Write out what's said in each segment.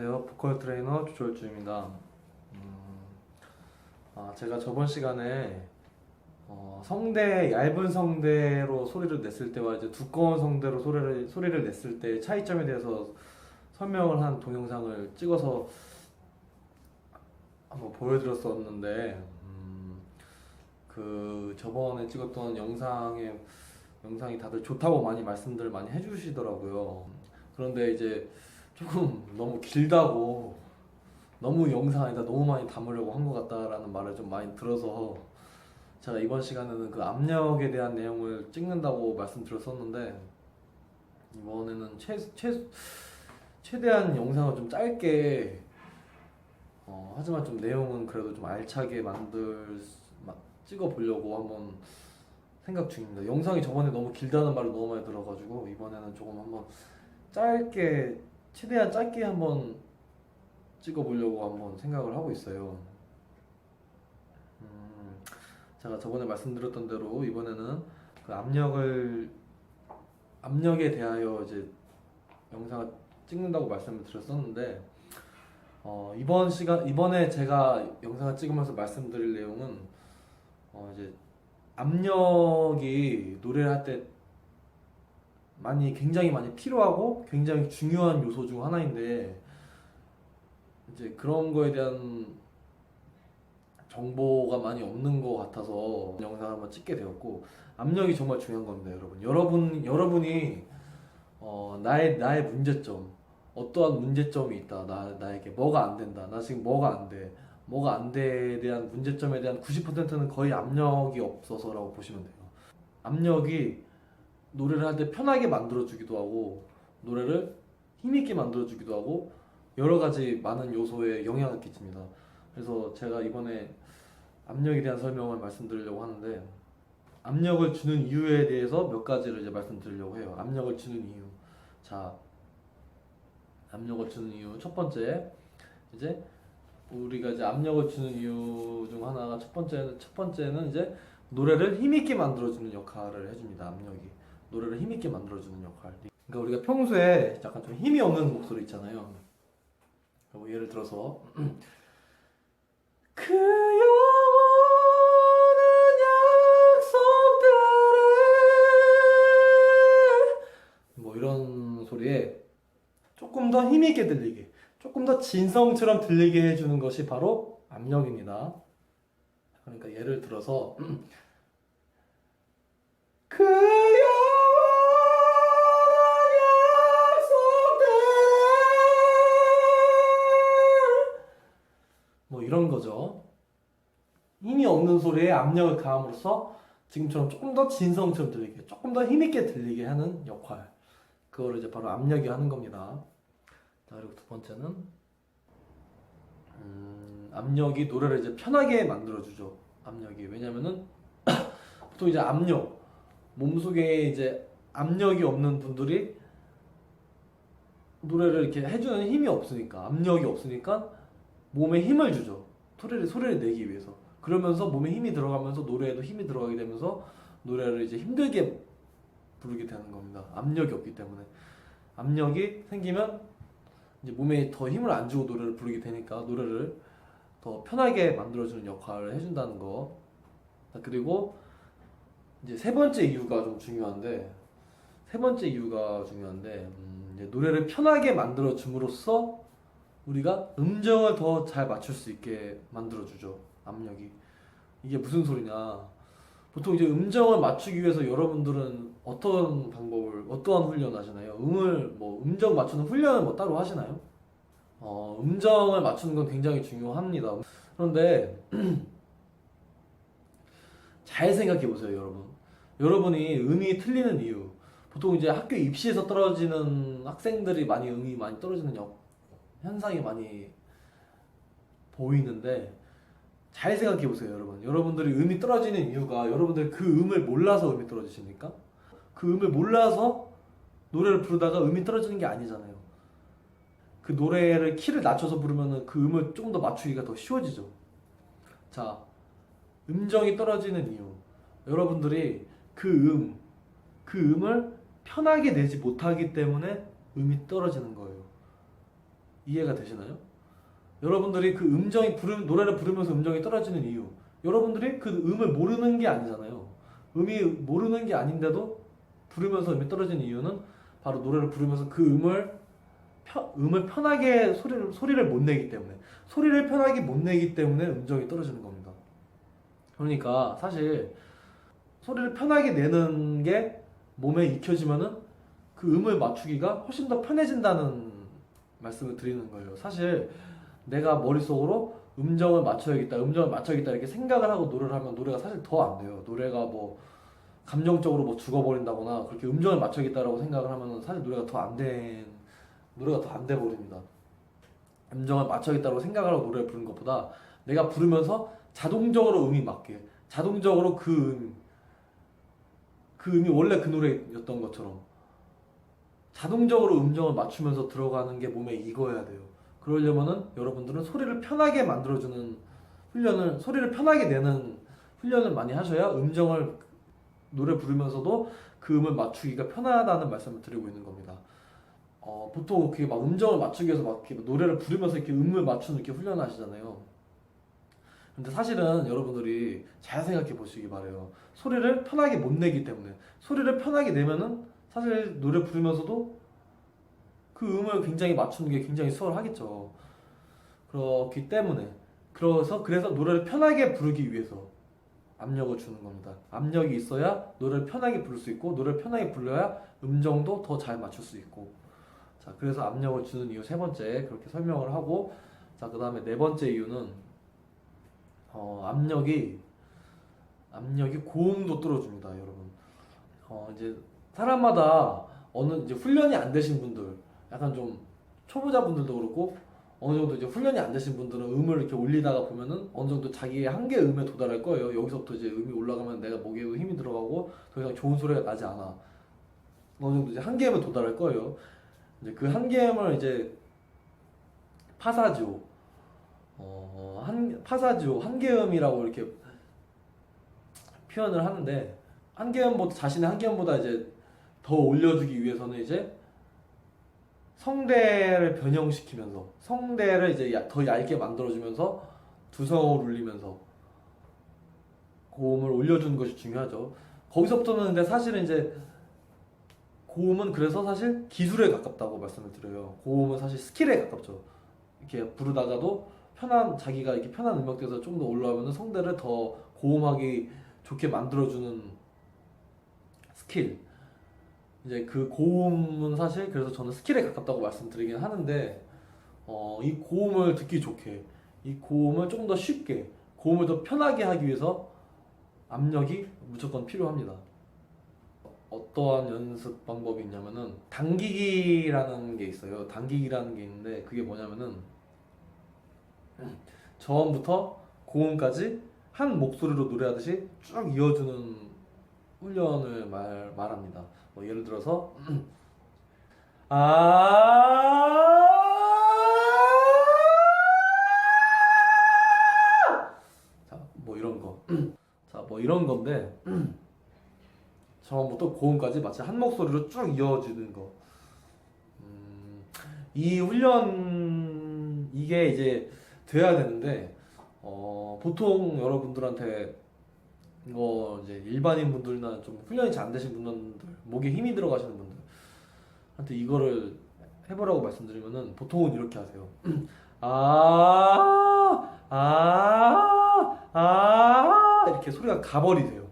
안녕하세요. 보컬 트레이너 조철주입니다. 음, 아, 제가 저번 시간에 어, 성대 얇은 성대로 소리를 냈을 때와 이제 두꺼운 성대로 소리를 소리를 냈을 때 차이점에 대해서 설명을 한 동영상을 찍어서 한번 보여드렸었는데 음, 그 저번에 찍었던 영상에 영상이 다들 좋다고 많이 말씀들을 많이 해주시더라고요. 그런데 이제 조금 너무 길다고 너무 영상에다 너무 많이 담으려고 한 것 같다라는 말을 좀 많이 들어서 제가 이번 시간에는 그 압력에 대한 내용을 찍는다고 말씀드렸었는데 이번에는 최, 최, 최대한 영상을 좀 짧게 어, 하지만 좀 내용은 그래도 좀 알차게 만들 마- 찍어 보려고 한번 생각 중입니다. 영상이 저번에 너무 길다는 말을 너무 많이 들어가지고 이번에는 조금 한번 짧게 최대한 짧게 한번 찍어보려고 한번 생각을 하고 있어요. 음, 제가 저번에 말씀드렸던 대로 이번에는 그 압력을 압력에 대하여 이제 영상을 찍는다고 말씀을 드렸었는데 어, 이번 시간 이번에 제가 영상을 찍으면서 말씀드릴 내용은 어, 이제 압력이 노래를 할 때 많이 굉장히 많이 필요하고 굉장히 중요한 요소 중 하나인데 이제 그런 거에 대한 정보가 많이 없는 것 같아서 영상을 한번 찍게 되었고 압력이 정말 중요한 겁니다, 여러분. 여러분 여러분이 어, 나의 나의 문제점 어떠한 문제점이 있다 나 나에게 뭐가 안 된다 나 지금 뭐가 안돼 뭐가 안 돼에 대한 문제점에 대한 90%는 거의 압력이 없어서라고 보시면 돼요. 압력이 노래를 할 때 편하게 만들어주기도 하고 노래를 힘있게 만들어주기도 하고 여러 가지 많은 요소에 영향을 끼칩니다. 그래서 제가 이번에 압력에 대한 설명을 말씀드리려고 하는데 압력을 주는 이유에 대해서 몇 가지를 이제 말씀드리려고 해요. 압력을 주는 이유. 자, 압력을 주는 이유 첫 번째 이제 우리가 이제 압력을 주는 이유 중 하나가 첫 번째는 첫 번째는 이제 노래를 힘있게 만들어주는 역할을 해줍니다. 압력이 노래를 힘있게 만들어주는 역할. 그러니까 우리가 평소에 약간 좀 힘이 없는 목소리 있잖아요. 뭐 예를 들어서 그 영원한 약속들을 뭐 이런 소리에 조금 더 힘있게 들리게 조금 더 진성처럼 들리게 해주는 것이 바로 압력입니다. 그러니까 예를 들어서 압력을 가함으로써 지금처럼 조금 더 진성처럼 들리게, 조금 더 힘있게 들리게 하는 역할. 그거를 이제 바로 압력이 하는 겁니다. 자, 그리고 두 번째는 음, 압력이 노래를 이제 편하게 만들어주죠. 압력이 왜냐면은 보통 이제 압력 몸속에 이제 압력이 없는 분들이 노래를 이렇게 해주는 힘이 없으니까 압력이 없으니까 몸에 힘을 주죠. 소리를 소리를 내기 위해서. 그러면서 몸에 힘이 들어가면서 노래에도 힘이 들어가게 되면서 노래를 이제 힘들게 부르게 되는 겁니다. 압력이 없기 때문에 압력이 생기면 이제 몸에 더 힘을 안 주고 노래를 부르게 되니까 노래를 더 편하게 만들어주는 역할을 해준다는 거. 자, 그리고 이제 세 번째 이유가 좀 중요한데 세 번째 이유가 중요한데 음, 노래를 편하게 만들어 줌으로써 우리가 음정을 더 잘 맞출 수 있게 만들어 주죠 압력이 이게 무슨 소리냐 보통 이제 음정을 맞추기 위해서 여러분들은 어떤 방법을 어떠한 훈련 하시나요? 음을 뭐 음정 맞추는 훈련을 뭐 따로 하시나요? 어, 음정을 맞추는 건 굉장히 중요합니다. 그런데 잘 생각해 보세요, 여러분. 여러분이 음이 틀리는 이유. 보통 이제 학교 입시에서 떨어지는 학생들이 많이 음이 많이 떨어지는 역- 현상이 많이 보이는데 잘 생각해 보세요, 여러분. 여러분들이 음이 떨어지는 이유가 여러분들 그 음을 몰라서 음이 떨어지십니까? 그 음을 몰라서 노래를 부르다가 음이 떨어지는 게 아니잖아요. 그 노래를 키를 낮춰서 부르면은 그 음을 조금 더 맞추기가 더 쉬워지죠. 자, 음정이 떨어지는 이유. 여러분들이 그 음, 그 음을 편하게 내지 못하기 때문에 음이 떨어지는 거예요. 이해가 되시나요? 여러분들이 그 음정이 부르, 노래를 부르면서 음정이 떨어지는 이유 여러분들이 그 음을 모르는 게 아니잖아요 음이 모르는 게 아닌데도 부르면서 음이 떨어지는 이유는 바로 노래를 부르면서 그 음을 편- 음을 편하게 소리를 소리를 못 내기 때문에 소리를 편하게 못 내기 때문에 음정이 떨어지는 겁니다. 그러니까 사실 소리를 편하게 내는 게 몸에 익혀지면은 그 음을 맞추기가 훨씬 더 편해진다는 말씀을 드리는 거예요. 사실 내가 머릿속으로 음정을 맞춰야겠다, 음정을 맞춰야겠다 이렇게 생각을 하고 노래를 하면 노래가 사실 더 안 돼요. 노래가 뭐 감정적으로 뭐 죽어버린다거나 그렇게 음정을 맞춰야겠다라고 생각을 하면은 사실 노래가 더 안 된, 노래가 더 안 돼 버립니다. 음정을 맞춰야겠다고 생각을 하고 노래를 부르는 것보다 내가 부르면서 자동적으로 음이 맞게, 자동적으로 그 음, 그 음이 원래 그 노래였던 것처럼 자동적으로 음정을 맞추면서 들어가는 게 몸에 익어야 돼요. 그러려면은 여러분들은 소리를 편하게 만들어주는 훈련을 소리를 편하게 내는 훈련을 많이 하셔야 음정을 노래 부르면서도 그 음을 맞추기가 편하다는 말씀을 드리고 있는 겁니다. 어, 보통 그게 막 음정을 맞추기 위해서 막 이렇게 노래를 부르면서 이렇게 음을 맞추는 이렇게 훈련을 하시잖아요. 근데 사실은 여러분들이 잘 생각해 보시기 바래요. 소리를 편하게 못 내기 때문에 소리를 편하게 내면은 사실 노래 부르면서도 그 음을 굉장히 맞추는 게 굉장히 수월하겠죠. 그렇기 때문에 그래서 그래서 노래를 편하게 부르기 위해서 압력을 주는 겁니다. 압력이 있어야 노래를 편하게 부를 수 있고 노래를 편하게 불러야 음정도 더 잘 맞출 수 있고 자 그래서 압력을 주는 이유 세 번째 그렇게 설명을 하고 자 그 다음에 네 번째 이유는 어, 압력이 압력이 고음도 뚫어줍니다, 여러분. 어, 이제 사람마다 어느 이제 훈련이 안 되신 분들, 약간 좀 초보자분들도 그렇고 어느 정도 이제 훈련이 안 되신 분들은 음을 이렇게 올리다가 보면은 어느 정도 자기의 한계 음에 도달할 거예요. 여기서부터 이제 음이 올라가면 내가 목에 힘이 들어가고 더 이상 좋은 소리가 나지 않아. 어느 정도 이제 한계 음에 도달할 거예요. 이제 그 한계 음을 이제 파사지오, 어, 한 파사지오 한계음이라고 이렇게 표현을 하는데 한계음보다 자신의 한계음보다 이제 더 올려주기 위해서는 이제 성대를 변형시키면서 성대를 이제 야- 더 얇게 만들어주면서 두성을 울리면서 고음을 올려주는 것이 중요하죠. 거기서부터는 근데 사실은 이제 고음은 그래서 사실 기술에 가깝다고 말씀을 드려요. 고음은 사실 스킬에 가깝죠. 이렇게 부르다가도 편한 자기가 이렇게 편한 음역대에서 좀 더 올라오면 성대를 더 고음하기 좋게 만들어주는 스킬. 이제 그 고음은 사실 그래서 저는 스킬에 가깝다고 말씀드리긴 하는데 어, 이 고음을 듣기 좋게 이 고음을 조금 더 쉽게 고음을 더 편하게 하기 위해서 압력이 무조건 필요합니다. 어떠한 연습 방법이 있냐면은 당기기라는 게 있어요. 당기기라는 게 있는데 그게 뭐냐면은 저음부터 고음까지 한 목소리로 노래하듯이 쭉 이어주는 훈련을 말, 말합니다. 뭐 예를 들어서 아. 자뭐 이런 건데 저음부터 고음까지 마치 한 목소리로 쭉 이어지는 거. 음, 이 훈련 이게 이제 돼야 되는데 어, 보통 여러분들한테 이거 이제 일반인 분들이나 좀 훈련이 잘 안 되신 분들 목에 힘이 들어가시는 분들한테 이거를 해보라고 말씀드리면은 보통은 이렇게 하세요. 아, 아, 아 이렇게 소리가 가버리세요.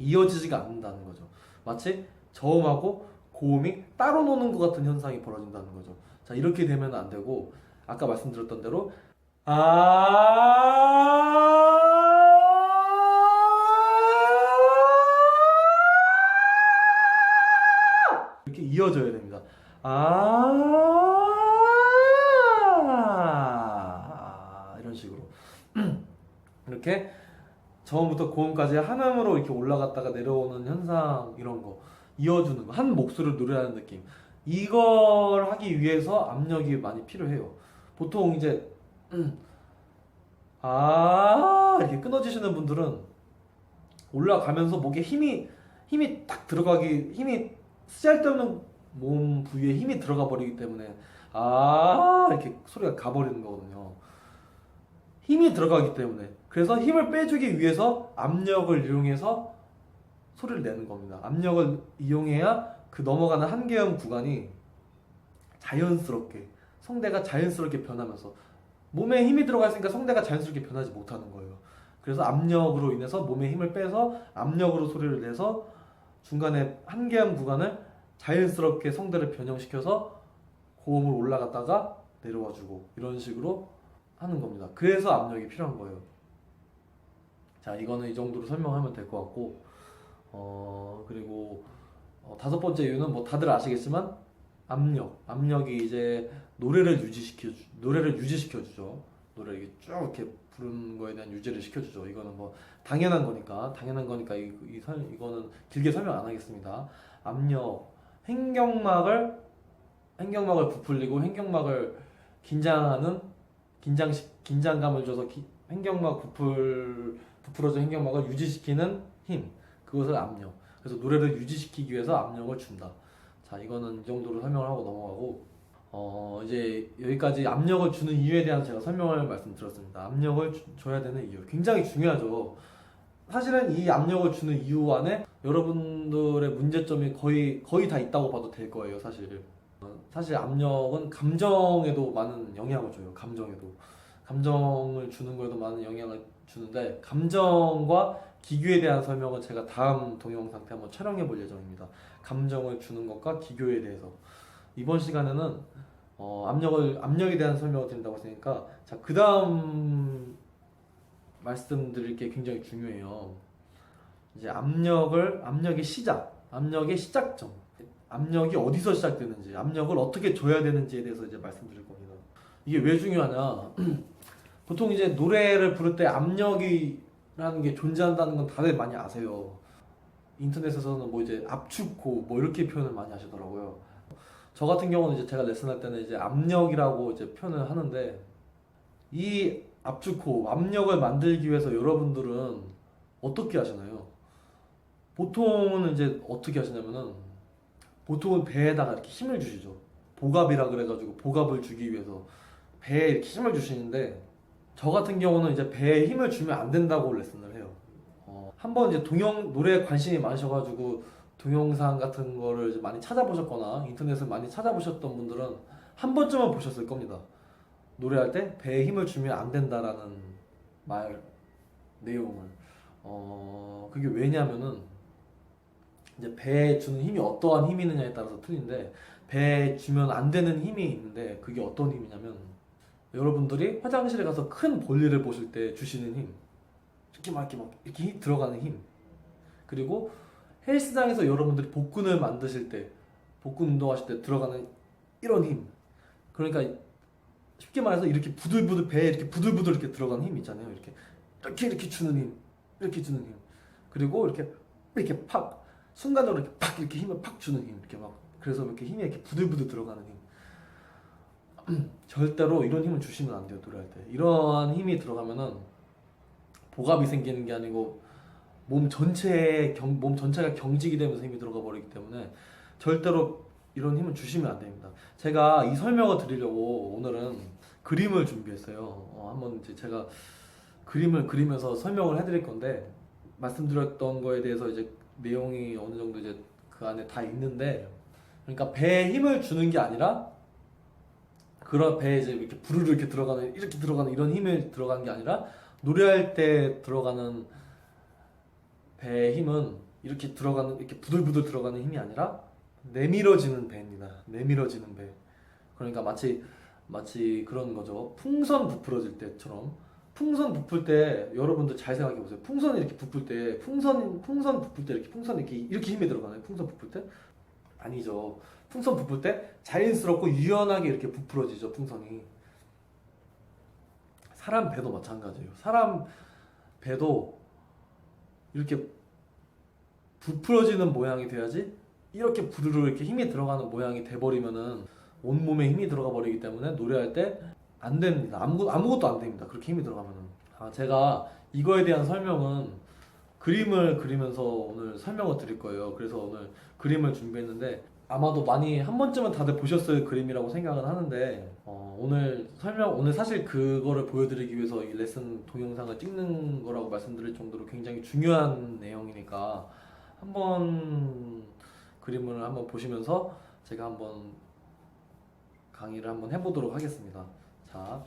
이어지지가 않는다는 거죠. 마치 저음하고 고음이 따로 노는 것 같은 현상이 벌어진다는 거죠. 자 이렇게 되면 안 되고 아까 말씀드렸던 대로 아 이어져야 됩니다. 아 이런 식으로 이렇게 저음부터 고음까지 한음으로 이렇게 올라갔다가 내려오는 현상 이런 거 이어주는 거, 한 목소리를 노래하는 느낌 이걸 하기 위해서 압력이 많이 필요해요. 보통 이제 음, 아 이렇게 끊어지시는 분들은 올라가면서 목에 힘이 힘이 딱 들어가기 힘이 쓰잘데없는 몸 부위에 힘이 들어가 버리기 때문에 아 이렇게 소리가 가버리는 거거든요. 힘이 들어가기 때문에 그래서 힘을 빼주기 위해서 압력을 이용해서 소리를 내는 겁니다. 압력을 이용해야 그 넘어가는 한계음 구간이 자연스럽게 성대가 자연스럽게 변하면서 몸에 힘이 들어가 있으니까 성대가 자연스럽게 변하지 못하는 거예요. 그래서 압력으로 인해서 몸에 힘을 빼서 압력으로 소리를 내서 중간에 한계음 구간을 자연스럽게 성대를 변형시켜서 고음을 올라갔다가 내려와 주고 이런 식으로 하는 겁니다. 그래서 압력이 필요한 거예요. 자, 이거는 이 정도로 설명하면 될 것 같고, 어, 그리고 어, 다섯 번째 이유는 뭐 다들 아시겠지만 압력, 압력이 이제 노래를 유지시켜 주, 노래를 유지시켜 주죠. 노래 이게 쭉 이렇게 부르는 거에 대한 유지를 시켜 주죠. 이거는 뭐 당연한 거니까, 당연한 거니까 이, 이 설, 이거는 길게 설명 안 하겠습니다. 압력, 횡격막을 횡격막을 부풀리고 횡격막을 긴장하는 긴장시 긴장감을 줘서 기, 횡격막 부풀 부풀어진 횡격막을 유지시키는 힘. 그것을 압력. 그래서 노래를 유지시키기 위해서 압력을 준다. 자 이거는 이 정도로 설명을 하고 넘어가고 어 이제 여기까지 압력을 주는 이유에 대한 제가 설명을 말씀드렸습니다. 압력을 주- 줘야 되는 이유. 굉장히 중요하죠. 사실은 이 압력을 주는 이유 안에 여러분들의 문제점이 거의 거의 다 있다고 봐도 될 거예요 사실 어, 사실 압력은 감정에도 많은 영향을 줘요. 감정에도 감정을 주는 거에도 많은 영향을 주는데 감정과 기교에 대한 설명은 제가 다음 동영상 때 한번 촬영해 볼 예정입니다. 감정을 주는 것과 기교에 대해서 이번 시간에는 어, 압력을 압력에 대한 설명을 드린다고 했으니까 자 그 다음 말씀드릴 게 굉장히 중요해요. 이제 압력을 압력의 시작, 압력의 시작점. 압력이 어디서 시작되는지, 압력을 어떻게 줘야 되는지에 대해서 이제 말씀드릴 겁니다. 이게 왜 중요하냐? 보통 이제 노래를 부를 때 압력이라는 게 존재한다는 건 다들 많이 아세요. 인터넷에서는 뭐 이제 압축호 뭐 이렇게 표현을 많이 하시더라고요. 저 같은 경우는 이제 제가 레슨할 때는 이제 압력이라고 이제 표현을 하는데 이 압축호, 압력을 만들기 위해서 여러분들은 어떻게 하시나요? 보통은 이제 어떻게 하시냐면은 보통은 배에다가 이렇게 힘을 주시죠. 복압이라 그래가지고 복압을 주기 위해서 배에 이렇게 힘을 주시는데 저 같은 경우는 이제 배에 힘을 주면 안 된다고 레슨을 해요. 어, 한번 이제 동영 노래에 관심이 많으셔가지고 동영상 같은 거를 많이 찾아보셨거나 인터넷을 많이 찾아보셨던 분들은 한 번쯤은 보셨을 겁니다. 노래할 때 배에 힘을 주면 안 된다라는 말 내용을 어 그게 왜냐면은 이제 배에 주는 힘이 어떠한 힘이느냐에 따라서 틀린데 배에 주면 안 되는 힘이 있는데 그게 어떤 힘이냐면 여러분들이 화장실에 가서 큰 볼일을 보실 때 주시는 힘. 이렇게 막 이렇게 막 이렇게 힘 들어가는 힘. 그리고 헬스장에서 여러분들이 복근을 만드실 때 복근 운동하실 때 들어가는 이런 힘. 그러니까 쉽게 말해서 이렇게 부들부들 배에 이렇게 부들부들 이렇게 들어가는 힘 있잖아요. 이렇게 이렇게 이렇게 주는 힘 이렇게 주는 힘. 그리고 이렇게 이렇게 팍 순간적으로 이렇게 팍 이렇게 힘을 팍 주는 힘 이렇게 막 그래서 이렇게 힘이 이렇게 부들부들 들어가는 힘. 절대로 이런 힘을 주시면 안 돼요 노래할 때. 이러한 힘이 들어가면은 복압이 생기는 게 아니고 몸 전체에 경, 몸 전체가 경직이 되면서 힘이 들어가 버리기 때문에 절대로 이런 힘을 주시면 안 됩니다. 제가 이 설명을 드리려고 오늘은 그림을 준비했어요. 어, 한번 이제 제가 그림을 그리면서 설명을 해드릴 건데 말씀드렸던 거에 대해서 이제 내용이 어느 정도 이제 그 안에 다 있는데 그러니까 배에 힘을 주는 게 아니라 그런 배에 이제 이렇게 부르르 이렇게 들어가는 이렇게 들어가는 이런 힘을 들어가는 게 아니라 노래할 때 들어가는 배의 힘은 이렇게 들어가는 이렇게 부들부들 들어가는 힘이 아니라 내밀어지는 배입니다. 내밀어지는 배. 그러니까 마치 마치 그런 거죠. 풍선 부풀어질 때처럼 풍선 부풀 때 여러분들 잘 생각해 보세요. 풍선이 이렇게 부풀 때 풍선 풍선 부풀 때 이렇게 풍선 이렇게 이렇게 힘이 들어가나요? 풍선 부풀 때? 아니죠. 풍선 부풀 때 자연스럽고 유연하게 이렇게 부풀어지죠. 풍선이. 사람 배도 마찬가지예요. 사람 배도 이렇게 부풀어지는 모양이 돼야지 이렇게 부르르 이렇게 힘이 들어가는 모양이 돼버리면은 온몸에 힘이 들어가 버리기 때문에 노래할 때 안 됩니다. 아무, 아무것도 안 됩니다. 그렇게 힘이 들어가면은. 아, 제가 이거에 대한 설명은 그림을 그리면서 오늘 설명을 드릴 거예요. 그래서 오늘 그림을 준비했는데 아마도 많이 한 번쯤은 다들 보셨을 그림이라고 생각은 하는데 어, 오늘 설명 오늘 사실 그거를 보여드리기 위해서 이 레슨 동영상을 찍는 거라고 말씀드릴 정도로 굉장히 중요한 내용이니까 한번 그림을 한번 보시면서 제가 한번 강의를 한번 해보도록 하겠습니다. 자,